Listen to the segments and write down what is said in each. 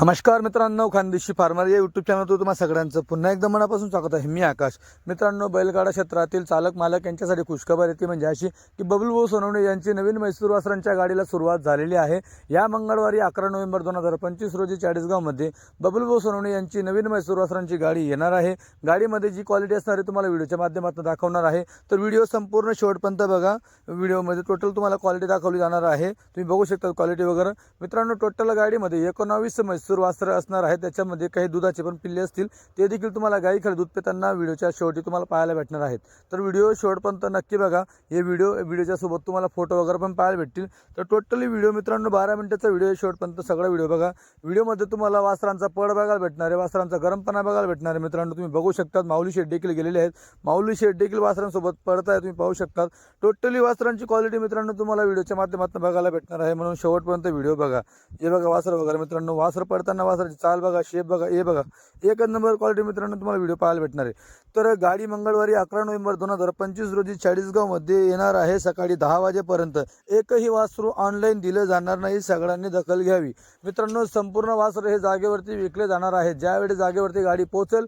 नमस्कार मित्रांनो खानदेशी फार्मर या यूट्यूब चॅनलवर तुम्हाला सगळ्यांचं पुन्हा एकदा मनापासून स्वागत आहे. मी आकाश. मित्रांनो बैलगाडा क्षेत्रातील चालक मालक यांच्यासाठी खुशखबर येते म्हणजे अशी की बबलू भाऊ सोनवणे यांची नवीन मैसूर वासरांच्या गाडीला सुरुवात झालेली आहे. या मंगळवारी अकरा नोव्हेंबर दोन हजार पंचवीस रोजी चाळीसगावमध्ये बबलू भाऊ सोनवणे यांची नवीन मैसूर वासरांची गाडी येणार आहे. गाडीमध्ये जी क्वालिटी असणार आहे तुम्हाला व्हिडिओच्या माध्यमातून दाखवणार आहे. तर व्हिडिओ संपूर्ण शेवटपर्यंत बघा. व्हिडिओमध्ये टोटल तुम्हाला क्वालिटी दाखवली जाणार आहे. तुम्ही बघू शकता क्वालिटी वगैरे. मित्रांनो टोटल गाडीमध्ये एकोणावीस मैसूर वासरं असणार आहे त्याच्यामध्ये काही दुधाचे पण पिल्ले असतील ते देखील तुम्हाला गाई खरं दूध पिताना व्हिडिओच्या शेवटी तुम्हाला पाहायला भेटणार आहेत. तर व्हिडिओ शेवटपर्यंत नक्की बघा. हे व्हिडिओ व्हिडिओच्या सोबत तुम्हाला फोटो वगैरे पण पाहायला भेटतील. तर टोटली व्हिडिओ मित्रांनो बारा मिनिटाचा व्हिडिओ शेवटपर्यंत सगळा व्हिडिओ बघा. व्हिडिओमध्ये तुम्हाला वासरांचा पड बघायला भेटणार आहे वासरांचा गरमपणा बघायला भेटणार आहे मित्रांनो. तुम्ही बघू शकतात माऊली शेट देखील गेलेले आहेत. माऊली शेट देखील वासरांसोबत पडताय तुम्ही पाहू शकतात. टोटली वासरांची क्वालिटी मित्रांनो तुम्हाला व्हिडिओच्या माध्यमातून बघायला भेटणार आहे. म्हणून शेवटपर्यंत व्हिडिओ बघा. हे बघा वासर वगैरे मित्रांनो वासर पडताना वासराची चाल बघा शेप बघा हे बघा. एकच नंबर क्वालिटी मित्रांनो तुम्हाला व्हिडिओ पाहायला भेटणार आहे. तर गाडी मंगळवारी अकरा नोव्हेंबर दोन हजार पंचवीस रोजी चाळीसगावमध्ये येणार आहे. सकाळी दहा वाजेपर्यंत एकही वासरू ऑनलाईन दिलं जाणार नाही. सगळ्यांनी दखल घ्यावी. मित्रांनो संपूर्ण वासर हे जागेवरती विकले जाणार आहे ज्यावेळी जागेवरती गाडी पोहोचेल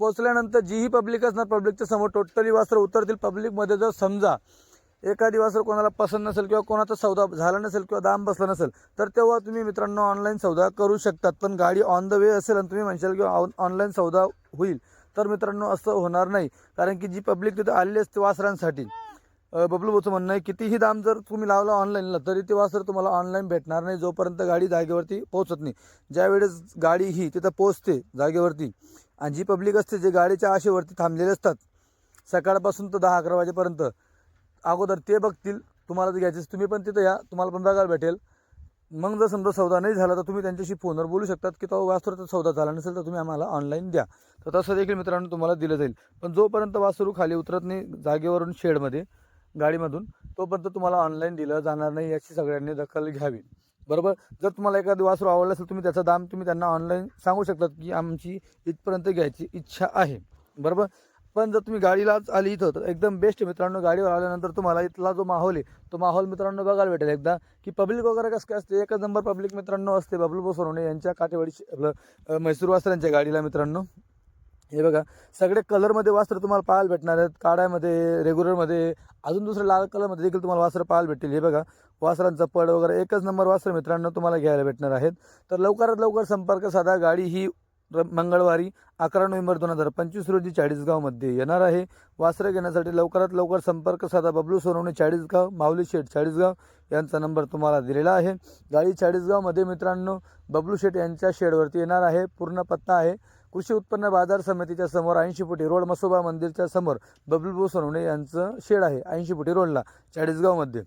पोचल्यानंतर जीही पब्लिक असणार पब्लिकच्या समोर टोटली वासर उतरतील. पब्लिकमध्ये जर समजा एखादी वासर कोणाला पसंत नसेल किंवा कोणाचा सौदा झाला नसेल किंवा दाम बसला नसेल तर तेव्हा तुम्ही मित्रांनो ऑनलाईन सौदा करू शकतात. पण गाडी ऑन द वे असेल आणि तुम्ही म्हणशाल किंवा ऑनलाईन सौदा होईल तर मित्रांनो असं होणार नाही. कारण की जी पब्लिक तिथं आलेली असते वासरांसाठी बबलू बोचं म्हणणं आहे कितीही दाम जर तुम्ही लावला ऑनलाईनला तरी ते वासर तुम्हाला ऑनलाईन भेटणार नाही जोपर्यंत गाडी जागेवरती पोहोचत नाही. ज्यावेळेस गाडी ही तिथं पोहोचते जागेवरती आणि जी पब्लिक असते जे गाडीच्या आशेवरती थांबलेले असतात सकाळपासून तर दहा अकरा वाजेपर्यंत अगोदर ते बघतील तुम्हाला जर घ्यायचे तुम्ही पण तिथं या तुम्हाला पण बघायला भेटेल. मग जर समजा सौदा नाही झाला तर तुम्ही त्यांच्याशी फोनवर बोलू शकतात की तो वासरूचा सौदा झाला नसेल तर तुम्ही आम्हाला ऑनलाईन द्या. तर तसं देखील मित्रांनो तुम्हाला दिलं जाईल. पण जोपर्यंत वासरू खाली उतरत नाही जागेवरून शेडमध्ये गाडीमधून तोपर्यंत तुम्हाला ऑनलाईन दिलं जाणार नाही याची सगळ्यांनी दखल घ्यावी. बरोबर? जर तुम्हाला एखादी वासरू आवडलं असेल तुम्ही त्याचा दाम तुम्ही त्यांना ऑनलाईन सांगू शकतात की आमची इथपर्यंत घ्यायची इच्छा आहे. बरोबर? पण जर तुम्ही गाडीलाच आली इथं तर एकदम बेस्ट मित्रांनो. गाडीवर आल्यानंतर तुम्हाला इथला जो माहोल आहे तो माहोल मित्रांनो बघायला भेटेल एकदा. की पब्लिक वगैरे कसं काय असते? एकच नंबर पब्लिक मित्रांनो असते बबलू बोसवणे यांच्या काठेवाडी आपलं म्हैसूर वासरांच्या गाडीला मित्रांनो. हे बघा सगळे कलरमध्ये वस्त्र तुम्हाला पाहायला भेटणार आहेत. काळ्यामध्ये रेग्युलरमध्ये अजून दुसरं लाल कलरमध्ये देखील तुम्हाला वस्त्र पाहायला भेटतील. हे बघा वासरांचा पड वगैरे एकच नंबर वस्त्र मित्रांनो तुम्हाला घ्यायला भेटणार आहेत. तर लवकरात लवकर संपर्क साधा. गाडी ही र- मंगळवारी अकरा नोव्हेंबर दोन हजार पंचवीस रोजी चाळीसगावमध्ये येणार आहे. वासरं घेण्यासाठी लवकरात लवकर संपर्क साधा बबलू सोनवणे चाळीसगाव माऊली शेठ चाळीसगाव यांचा नंबर तुम्हाला दिलेला आहे. गाडी चाळीसगावमध्ये मित्रांनो बबलू शेठ यांच्या शेडवरती येणार आहे. पूर्ण पत्ता आहे. कृषी उत्पन्न बाजार समितीच्या समोर ऐंशी फुटी रोड मसोबा मंदिरच्या समोर बबलू सोनवणे यांचं शेड आहे ऐंशी फुटी रोडला चाळीसगावमध्ये.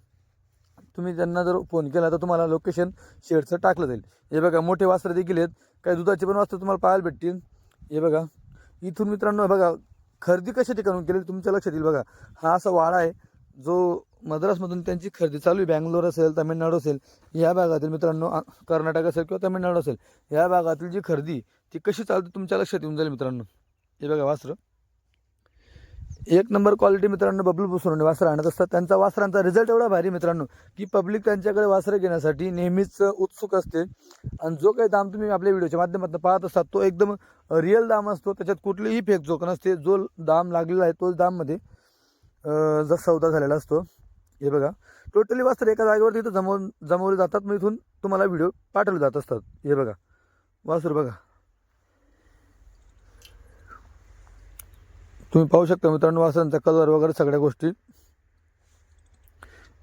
तुम्ही त्यांना जर फोन केला तर तुम्हाला लोकेशन शेडचं टाकलं जाईल. हे बघा मोठे वास्त्र देखील आहेत. काही दुधाचे पण वास्तू तुम्हाला पाहायला भेटतील. हे बघा. इथून मित्रांनो बघा खरेदी कशा ठिकाणून केली तुमच्या लक्षात येईल बघा. हा असा वाडा आहे जो मद्रासमधून त्यांची खरेदी चालू आहे. बँगलोर असेल तामिळनाडू असेल या भागातील मित्रांनो कर्नाटक असेल किंवा तामिळनाडू असेल या भागातील जी खरेदी ती कशी चालते तुमच्या लक्षात येऊन जाईल मित्रांनो. हे बघा वास्त्र एक नंबर क्वालिटी मित्रांनो बबलू बुसरून वासरं आणत असतात. त्यांचा वासरांचा रिझल्ट एवढा भारी मित्रांनो की पब्लिक त्यांच्याकडे वासरं घेण्यासाठी नेहमीच उत्सुक असते. आणि जो काही दाम तुम्ही आपल्या व्हिडिओच्या माध्यमातून पाहत असतात तो एकदम रिअल दाम असतो. त्याच्यात कुठलीही फेक जोक नसते. जो दाम लागलेला आहे तोच दाममध्ये जर सौदा झालेला असतो. हे बघा. टोटली वासरं एका जागेवरती इथं जमवून जमवले जातात. मग इथून तुम्हाला व्हिडिओ पाठवले जात असतात. हे बघा. वासर बघा. तुम्ही पाहू शकता मित्रांनो वासरांचा कलर वगैरे सगळ्या गोष्टी.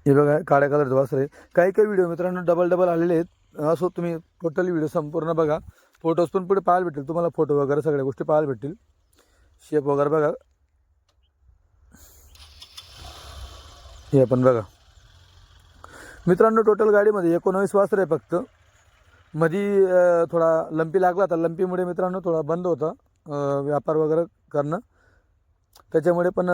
हे बघा काळ्या कलरचं वासर आहे काही काही व्हिडिओ मित्रांनो डबल डबल आलेले आहेत. असो तुम्ही टोटली व्हिडिओ संपूर्ण बघा. फोटोज पण पुढे पाहायला भेटतील. तुम्हाला फोटो वगैरे सगळ्या गोष्टी पाहायला भेटतील. शेप वगैरे बघा. हे पण बघा. मित्रांनो टोटल गाडीमध्ये एकोणावीस वासर आहे फक्त. मधी थोडा लंपी लागला होता. लंपीमुळे मित्रांनो थोडा बंद होता. व्यापार वगैरे करणं. त्याच्यामुळे पण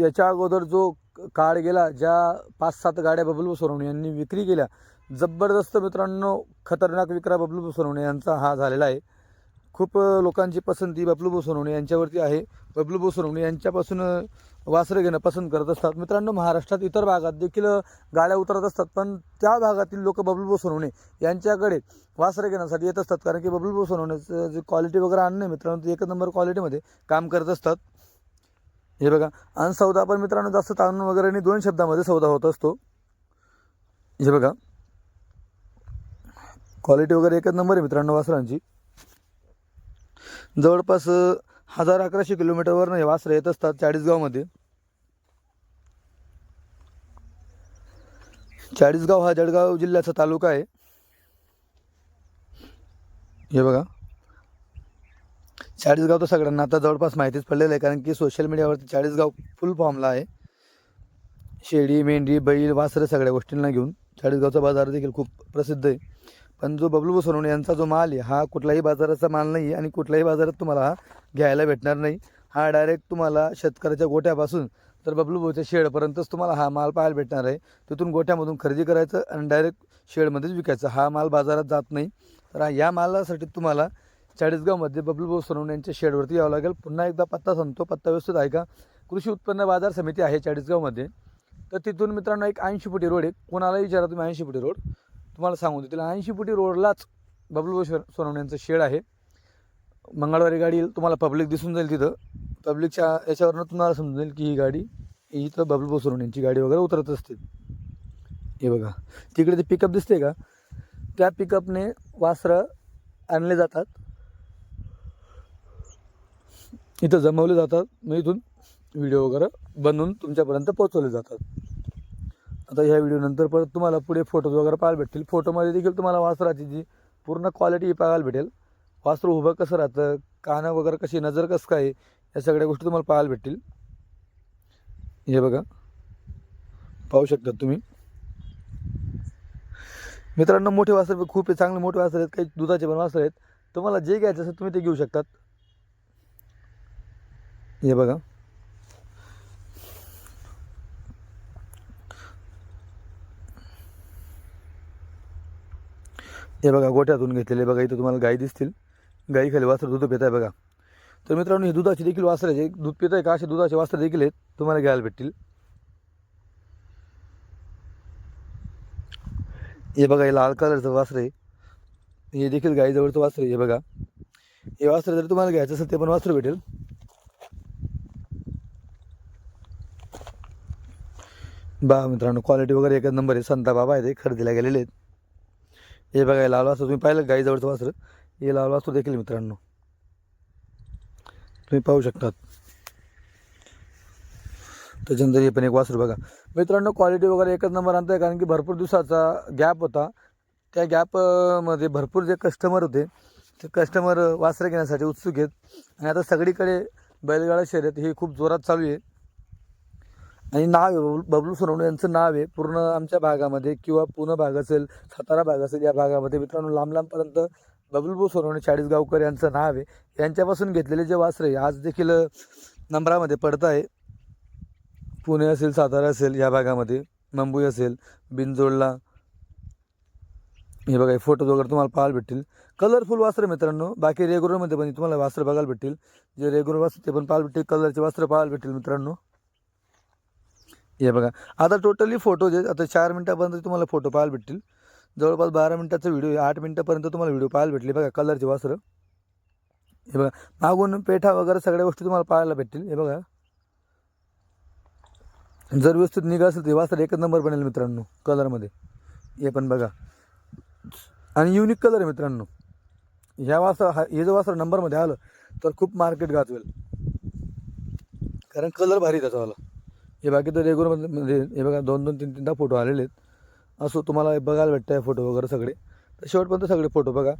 याच्या अगोदर जो काळ गेला ज्या पाच सात गाड्या बबलू सोनवणे यांनी विक्री केल्या जबरदस्त मित्रांनो खतरनाक विक्रा बबलू सोनवणे यांचा हा झालेला आहे. खूप लोकांची पसंती बबलू सोनवणे यांच्यावरती आहे. बबलू सोनवणे यांच्यापासून वासरं घेणं पसंत करत असतात. मित्रांनो महाराष्ट्रात इतर भागात देखील गाड्या उतरत असतात पण त्या भागातील लोक बबलू सोनवणे यांच्याकडे वासरं घेण्यासाठी येत असतात. कारण की बबलू सोनवण्याचं जे क्वालिटी वगैरे आणणं मित्रांनो ते एक नंबर क्वालिटीमध्ये काम करत असतात. हे बघा. आणि सौदा पण मित्रांनो जास्त ताणून वगैरे नाही. दोन शब्दामध्ये सौदा होत असतो. हे बघा. क्वालिटी वगैरे एकच नंबर आहे मित्रांनो वासरांची. जवळपास हजार अकराशे किलोमीटरवरनं हे वासरं येत असतात चाळीसगावमध्ये. चाळीसगाव हा जळगाव जिल्ह्याचा तालुका आहे. हे बघा. चाळीसगाव तर सगळ्यांना आता जवळपास माहितीच पडलेलं आहे कारण की सोशल मीडियावरती चाळीसगाव फुल फॉर्मला आहे. शेळी मेंढी बैल वासरं सगळ्या गोष्टींना घेऊन चाळीसगावचा बाजार देखील खूप प्रसिद्ध आहे. पण जो बबलू सोनवणे यांचा जो माल आहे हा कुठल्याही बाजाराचा माल नाही आहे आणि कुठल्याही बाजारात तुम्हाला हा घ्यायला भेटणार नाही. हा डायरेक्ट तुम्हाला शेतकऱ्याच्या गोट्यापासून तर बबलू भाऊच्या शेडपर्यंतच तुम्हाला हा माल पाहायला भेटणार आहे. तिथून गोठ्यामधून खरेदी करायचं आणि डायरेक्ट शेडमध्येच विकायचं. हा माल बाजारात जात नाही. तर या मालासाठी तुम्हाला चाळीसगावमध्ये बबलू भाऊ सोनवणे यांच्या शेडवरती यावं लागेल. पुन्हा एकदा पत्ता सांगतो पत्ता व्यवस्थित आहे का कृषी उत्पन्न बाजार समिती आहे चाळीसगावमध्ये. तर तिथून मित्रांनो एक ऐंशी फुटी रोड आहे. कोणालाही विचारा तुम्ही ऐंशी फुटी रोड. तुम्हाला सांगून देतील. ऐंशी फुटी रोडलाच बबलू भाऊ सोनवणे यांचं शेड आहे. मंगळवारी गाडी येईल. तुम्हाला पब्लिक दिसून जाईल तिथं. पब्लिकच्या याच्यावरनं तुम्हाला समजून जाईल की ही गाडी ही इथं बबलू भाऊ सोनवणे यांची गाडी वगैरे उतरत असते. हे बघा. तिकडे ते पिकअप दिसते का? त्या पिकअपने वासरं आणले जातात. इथं जमवले जातात. मग इथून व्हिडिओ वगैरे बनवून तुमच्यापर्यंत पोहोचवले जातात. आता ह्या व्हिडिओनंतर परत तुम्हाला पुढे फोटोज वगैरे पाहायला भेटतील. फोटोमध्ये देखील तुम्हाला वासराची जी पूर्ण क्वालिटी पाहायला भेटेल. वासरू उभं कसं राहतं कानं वगैरे कशी नजर कसं काय या सगळ्या गोष्टी तुम्हाला पाहायला भेटतील. हे बघा. पाहू शकता तुम्ही. मित्रांनो मोठे वासर खूप आहे चांगले मोठे वासर आहेत काही दुधाचे पण वासर आहेत. तुम्हाला जे घ्यायचं असेल तुम्ही ते घेऊ शकतात. हे बघा. हे बघा गोठ्यातून घेतलेले बघा इथं तुम्हाला गाई दिसतील. गाई खाली वासर दूध पित आहे बघा. तर मित्रांनो हे दुधाचे देखील वासर आहे दूध पित आहे का? असे दुधाचे वासर देखील आहेत. तुम्हाला घ्यायला भेटतील. हे बघा हे लाल कलरचं वासर आहे. हे देखील गाईजवळचं वासर आहे हे बघा. हे वासर जर तुम्हाला घ्यायचं असेल ते पण वासर भेटेल. बा मित्रांनो क्वालिटी वगैरे एकच नंबर आहे. संता बाबा आहे ते खरेदीला गेलेले आहेत. हे बघा हे लाल तुम्ही पाहिलं गाईजवळचं वासरं? हे लावलं असतो देखील मित्रांनो. तुम्ही पाहू शकतात. त्याच्यानंतर हे पण एक वासरू बघा. मित्रांनो क्वालिटी वगैरे एकच नंबर आणतं आहे कारण की भरपूर दिवसाचा गॅप होता. त्या गॅपमध्ये भरपूर जे कस्टमर होते ते कस्टमर वासरं घेण्यासाठी उत्सुक आहेत. आणि आता सगळीकडे बैलगाडा शर्यत ही खूप जोरात चालू आहे. आणि नाव आहे बबलू बबलू सोनवणे यांचं नाव आहे. पूर्ण आमच्या भागामध्ये किंवा पुणे भाग असेल सातारा भाग असेल या भागामध्ये मित्रांनो लांब लांबपर्यंत बबलू सोनवणे चाळीसगावकर यांचं नाव आहे. यांच्यापासून घेतलेले जे वासरं आहे आज देखील नंबरामध्ये पडत आहे. पुणे असेल सातारा असेल या भागामध्ये. मुंबई असेल बिनजोडला. हे बघा फोटो फोटोज वगैरे तुम्हाला पाहायला भेटतील. कलरफुल वास्त्र मित्रांनो. बाकी रेग्युलरमध्ये पण तुम्हाला वास्त्र बघायला भेटतील. जे रेग्युलर वास्त्र ते पण पाहायला भेटतील. कलरचे वस्त्र पाहायला भेटतील मित्रांनो. हे बघा. आता टोटली फोटो जे आता चार मिनटापर्यंत तुम्हाला फोटो पाहायला भेटतील. जवळपास बारा मिनटाचा व्हिडिओ आहे. आठ मिनटापर्यंत तुम्हाला व्हिडिओ पाहायला भेटले बघा कलरचे वासरं. हे बघा. मागून पेठा वगैरे सगळ्या गोष्टी तुम्हाला पाहायला भेटतील. हे बघा. जर व्यवस्थित निघा असेल तर वासर एकच नंबर बनेल मित्रांनो कलरमध्ये हे पण बघा. आणि युनिक कलर आहे मित्रांनो. ह्या वासर हा हे जर वासर नंबरमध्ये आलं तर खूप मार्केट गाजवेल. कारण कलर भारी त्याचावाला हे बाकी तर रेग्युलरमध्ये म्हणजे हे बघा दोन दोन तीन तीनदा फोटो आलेले आहेत. असो तुम्हाला हे बघायला भेटतं आहे फोटो वगैरे सगळे. तर शेवटपर्यंत सगळे फोटो बघा.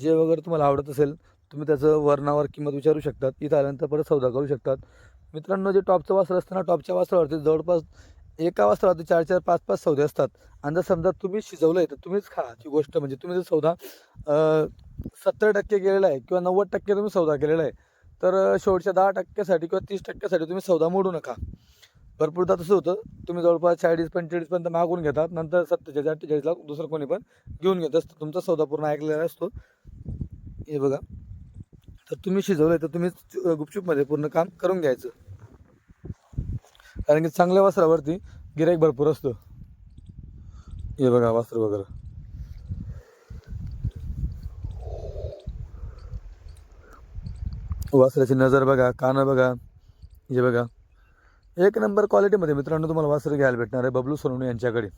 जे वगैरे तुम्हाला आवडत असेल तुम्ही त्याचं वर्णावर किंमत विचारू शकतात. इथं आल्यानंतर परत सौदा करू शकतात. मित्रांनो जे टॉपचं वासर असतं ना टॉपच्या वासरावरती जवळपास एका वासरावरती चार चार पाच पाच सौदे असतात. आणि जर समजा तुम्ही शिजवलं आहे तर तुम्हीच खा ती गोष्ट. म्हणजे तुम्ही जर सौदा सत्तर टक्के केलेला आहे किंवा नव्वद टक्के तुम्ही सौदा केलेला आहे तर शेवटच्या दहा टक्क्यासाठी किंवा तीस टक्क्यासाठी तुम्ही सौदा मोडू नका. भरपूरदा तसं होतं. तुम्ही जवळपास चाळीस पंचेचाळीसपर्यंत मागून घेतात. नंतर सत्तेचाळीस अठ्ठेचाळीसला दुसरं कोणी पण घेऊन घेत असतं. तुमचा सौदा पूर्ण ऐकलेला असतो. हे बघा. तर तुम्ही शिजवलंय तर तुम्ही गुपचूपमध्ये पूर्ण काम करून घ्यायचं. कारण की चांगल्या वस्त्रावरती गिराईक भरपूर असतं. हे बघा वस्त्र वगैरे. वस्त्राची नजर बघा कानं बघा. हे बघा. एक नंबर क्वालिटीमध्ये मित्रांनो तुम्हाला वासर घ्यायला भेटणार आहे. बबलू सोनवणे यांच्याकडे.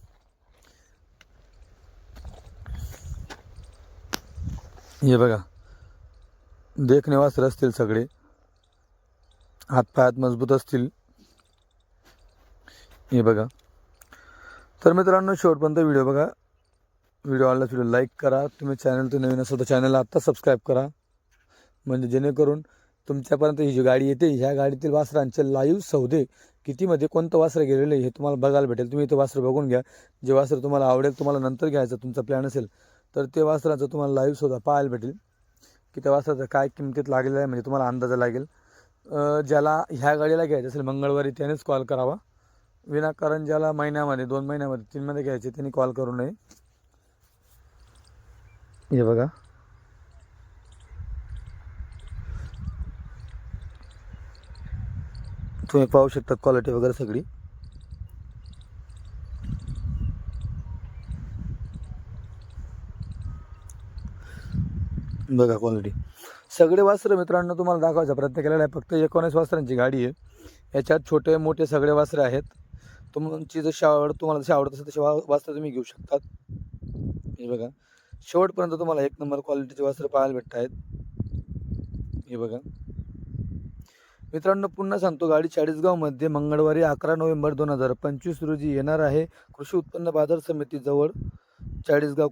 हे बघा. देखणे वासर असतील सगळे. हातपायात मजबूत असतील. हे बघा. तर मित्रांनो शेवटपर्यंत व्हिडिओ बघा. व्हिडिओ आवडल्यास व्हिडिओ लाईक करा. तुम्ही चॅनल तर नवीन असाल तर चॅनलला आत्ता सबस्क्राईब करा. म्हणजे जेणेकरून तुमच्यापर्यंत ही जी गाडी येते ह्या गाडीतील वासरांचे लाईव्ह सौदे कितीमध्ये कोणतं वासरं गेलेलं आहे हे तुम्हाला बघायला भेटेल. तुम्ही ते वासरं बघून घ्या. जे वासरं तुम्हाला आवडेल तुम्हाला नंतर घ्यायचं तुमचा प्लॅन असेल तर ते वासराचं तुम्हाला लाईव्ह सौदा पाहायला भेटेल. की त्या वासराचं काय किमतीत लागलेलं आहे म्हणजे तुम्हाला अंदाजा लागेल. ज्याला ह्या गाडीला घ्यायचं असेल मंगळवारी त्यानेच कॉल करावा. विनाकारण ज्याला महिन्यामध्ये दोन महिन्यामध्ये तीनमध्ये घ्यायचे त्यांनी कॉल करू नये. हे बघा. तुम्ही पाहू शकता क्वालिटी वगैरे सगळी. बघा क्वालिटी सगळे वस्त्र मित्रांनो तुम्हाला दाखवायचा प्रयत्न केलेला आहे. फक्त एकोणीस वस्त्रांची गाडी आहे. याच्यात छोटे मोठे सगळे वस्त्र आहेत. तुमची जशी आवड तुम्हाला जशी आवडत असेल तसे वा वस्त्र तुम्ही घेऊ शकतात. हे बघा. शेवटपर्यंत तुम्हाला एक नंबर क्वालिटीचे वस्त्र पाहायला भेटत आहेत हे बघा. मित्रांनो पुन्हा सांगतो गाडी चाळीसगावमध्ये मंगळवारी अकरा नोव्हेंबर दोन हजार पंचवीस रोजी येणार आहे कृषी उत्पन्न बाजार समितीजवळ चाळीसगाव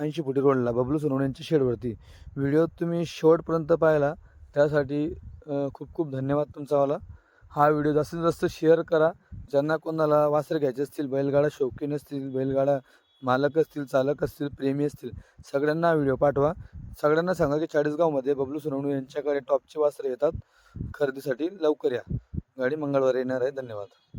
ऐंशी फुटी रोडला. बबलू सोनवण्यांच्या शेडवरती. व्हिडिओ तुम्ही शेवटपर्यंत पाहिला त्यासाठी खूप खूप धन्यवाद तुमचावाला हा व्हिडिओ जास्तीत जास्त शेअर करा. ज्यांना कोणाला वासर घ्यायचे असतील बैलगाडा शौकीन असतील बैलगाडा मालक असतील चालक असतील प्रेमी असतील सगळ्यांना व्हिडिओ पाठवा. सगळ्यांना सांगा की चाळीसगावमध्ये बबलू सोनवणे यांच्याकडे टॉपचे वासरे येतात. खरेदीसाठी लवकर या. गाडी मंगळवारी येणार आहे. धन्यवाद.